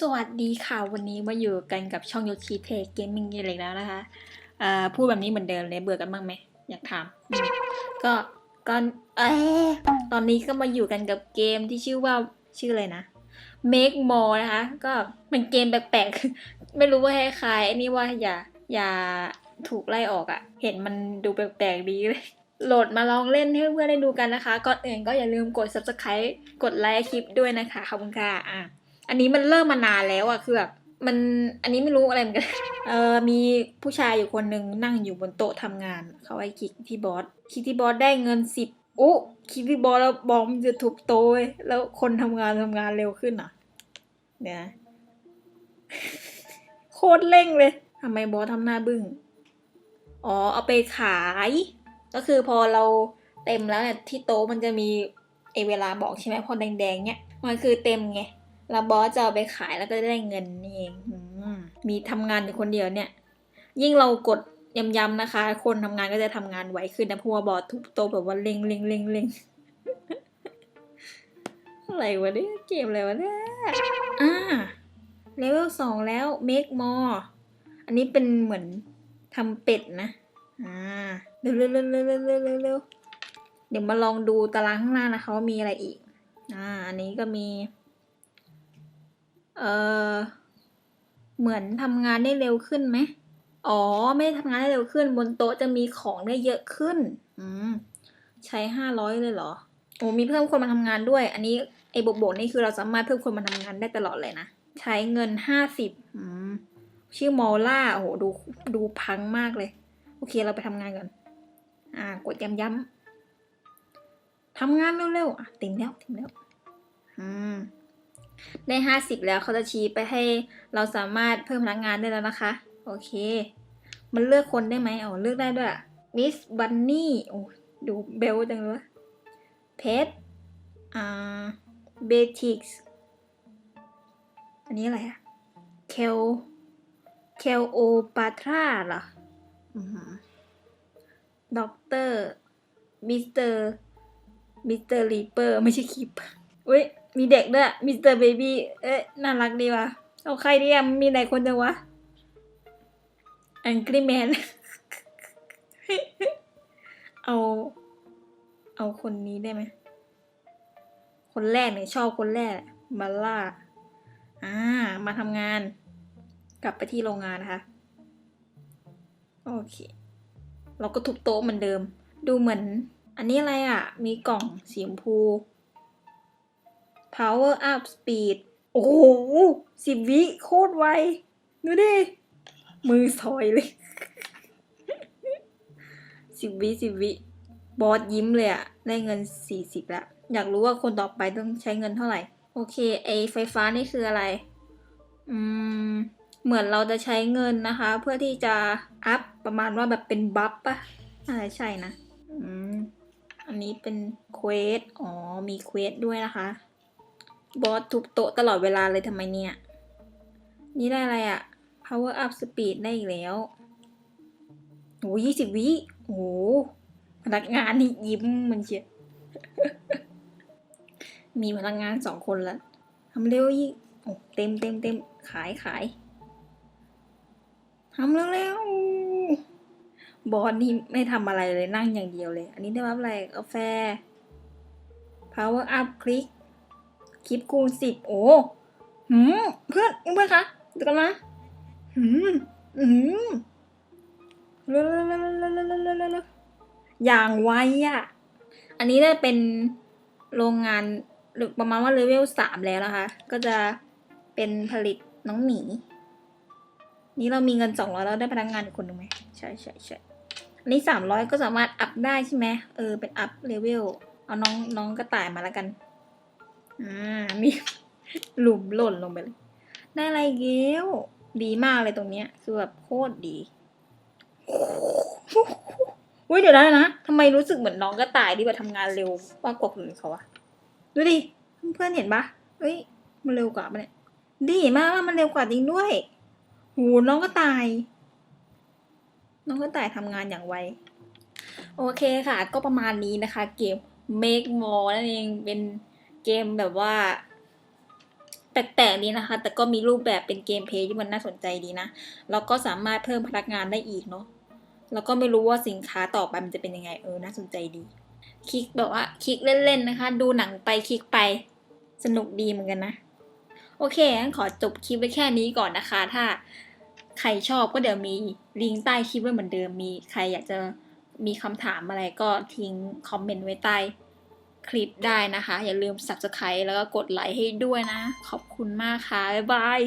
สวัสดีค่ะ วันนี้มาอยู่กันกับช่องโยชิเทเกมมิ่งอีกแล้วนะคะพูดแบบนี้เหมือนเดิมเลยเบื่อกันบ้างไหมอยากถามก็ก็เอ๊ะตอนนี้ก็มาอยู่กันกับเกมที่ชื่อว่าชื่ออะไรนะ Make More นะคะ ก็เป็นเกมแปลกๆ ไม่รู้ว่าให้ใครไอ้นี่ว่าอย่าอย่าถูกไล่ออกอะ่ะ เห็นมันดูแปลกๆดีเลยโหลดมาลองเล่นให้เพื่อนๆได้ดูกันนะคะ ก่อนอื่นก็อย่าลืมกด subscribe กดไลค์คลิปด้วยนะคะขอบคุณค่ะอะ อันนี้มันเริ่มมานานแล้วอะคือแบบมันอันนี้ไม่รู้อะไรเหมือนกัน เออมีผู้ชายอยู่คนหนึ่งนั่งอยู่บนโต๊ะทำงาน เขาไอ้คลิกที่บอสคลิกที่บอสได้เงินสิบอุ๊คลิกที่บอสแล้วบอมจะทุบโต๊ะเว้ยแล้วคนทำงานทำงานเร็วขึ้นอะ เนี่ยโคตรเร่งเลยทำไมบอสทำหน้าบึ้งอ๋อเอาไปขาย ก็คือพอเราเต็มแล้วเนี่ยที่โต๊ะมันจะมีไอเวลาบอกใช่ไหมพอแดงๆเนี่ยมันคือเต็มไง แล้วบอสจะเอาไปขายแล้วก็ได้เงินนี่เองมีทำงานอยู่คนเดียวเนี่ย ยิ่งเรากดย้ำๆนะคะ คนทำงานก็จะทำงานไวขึ้นนะเพราะว่าบอสทุบโตแบบว่าเล็งเล็งเล็งเล็งอะไรวะเนี่ยเกมอะไรวะเนี่ยอ่าเลเวลสองแล้วเมกมออันนี้เป็นเหมือนทำเป็ดนะ อ่า เร็วเร็วเร็วเร็วเร็วเร็วเดี๋ยวมาลองดูตารางข้างหน้านะคะว่ามีอะไรอีก อ่า อันนี้ก็มี เออเหมือนทำงานได้เร็วขึ้นไหมอ๋อ ไม่ได้ทำงานได้เร็วขึ้น บนโต๊ะจะมีของได้เยอะขึ้น อืม ใช้ห้าร้อยเลยเหรอ โอ้มีเพิ่มคนมาทำงานด้วย อันนี้ไอ้บวกบนี่คือเราสามารถเพิ่มคนมาทำงานได้ตลอดเลยนะ ใช้เงินห้าสิบอืม ชื่อมอลล่า โอ้โห ดู ดูพังมากเลย โอเค เราไปทำงานก่อน อ่า กดย้ำย้ำทำงานเร็วๆ อะเต็มแล้วเต็มแล้ว ได้ห้าสิบแล้วเขาจะชี้ไปให้เราสามารถเพิ่มพนักงานได้แล้วนะคะ โอเค มันเลือกคนได้ไหมอ๋อเลือกได้ด้วยมิสบันนี่โอ้ดูเบลจังเลยวะเพชอ่าเบติกส์อันนี้อะไรอะเคลเคลโอปาทราเหรอด็อกเตอร์มิสเตอร์มิสเตอร์ลีเปอร์ไม่ใช่คิปอุ้ย มีเด็กด้วยมิสเตอร์เบบี้เอ๊ะน่ารักดีว่ะเอาใครดีอะมีหลายคนจังวะอังกฤษแมน เอา เอาคนนี้ได้ไหม คนแรกเนี่ยชอบคนแรกบัลล่า อ่า มาทำงาน กลับไปที่โรงงานนะคะ โอเค เราก็ทุบโต๊ะเหมือนเดิม ดูเหมือน อันนี้อะไรอะ่ะ มีกล่องสีชมพู power up speed โอ้โหสิบวิโคตรไว ดูดิ มือซอยเลย สิบวิสิบวิ บอสยิ้มเลยอะได้เงินสี่สิบล้วอยากรู้ว่าคนต่อไปต้องใช้เงินเท่าไหร่ โอเค ไอไฟฟ้านี่คืออะไร อืม เหมือนเราจะใช้เงินนะคะ เพื่อที่จะอัพประมาณว่าแบบเป็นบัฟปะน่าจะใช่นะ อืม อันนี้เป็นเควส อ๋อ มีเควสด้วยนะคะ บอสทุบโต๊ะตลอดเวลาเลยทำไมเนี่ย นี่ได้อะไรอะ power up speed ได้อีกแล้วโอ้ยี่สิบวิโอ้โหพนักงานนี่ยิ้มมันเชียมีพนักงานสองคนแล้วทำเร็วยี่โอ้เต็มเต็มเต็มขายขายทำเร็วๆบอสนี่ไม่ทำอะไรเลยนั่งอย่างเดียวเลย อันนี้ได้รับอะไรกาแฟ power up คลิก คลิปคูณสิบโอ้หืมเพื่อนเพื่อนคะเดูกันนะหืมหืมเร็วอย่างไวอะ อันนี้จะเป็นโรงงานหรือประมาณว่าเลเวลสามแล้วนะคะ ก็จะเป็นผลิตน้องหมี นี่เรามีเงินสองร้อยเราได้พนักงานคนหนึ่งไหมใช่ใช่ใช่อันนี้สามร้อยก็สามารถอัพได้ใช่ไหมเออเป็นอัพเลเวลเอาน้องน้องกระต่ายมาแล้วกัน อ่า มีหลุมหล่นลงไปเลย ได้อะไรอีกแล้วดีมากเลยตรงเนี้ย คือแบบโคตรดีอุ้ยเดี๋ยวนะนะทำไมรู้สึกเหมือนน้องก็ตายที่แบบทำงานเร็วมากกว่าคนอื่นเขาอะดูดิ เพื่อนๆเห็นปะเฮ้ย มันเร็วกว่าปะเนี่ย ดีมากว่ามันเร็วกว่าจริงด้วยหูน้องก็ตาย น้องก็ตายทำงานอย่างไว โอเคค่ะ ก็ประมาณนี้นะคะ เกม Make More นั่นเองเป็น เกมแบบว่า แปลกๆดีนะคะ แต่ก็มีรูปแบบเป็นเกมเพย์ที่มันน่าสนใจดีนะ แล้วก็สามารถเพิ่มพนักงานได้อีกเนาะ แล้วก็ไม่รู้ว่าสินค้าต่อไปมันจะเป็นยังไงเออ น่าสนใจดี คลิกแบบว่าคลิกเล่นๆนะคะ ดูหนังไปคลิกไป สนุกดีเหมือนกันนะ โอเคงั้นขอจบคลิปไว้แค่นี้ก่อนนะคะ ถ้าใครชอบก็เดี๋ยวมีลิงก์ใต้คลิปไว้เหมือนเดิม มีใครอยากจะมีคำถามอะไรก็ทิ้งคอมเมนต์ไว้ใต้ คลิปได้นะคะ อย่าลืม subscribe แล้วก็กดไลค์ให้ด้วยนะ ขอบคุณมากค่ะ บ๊ายบาย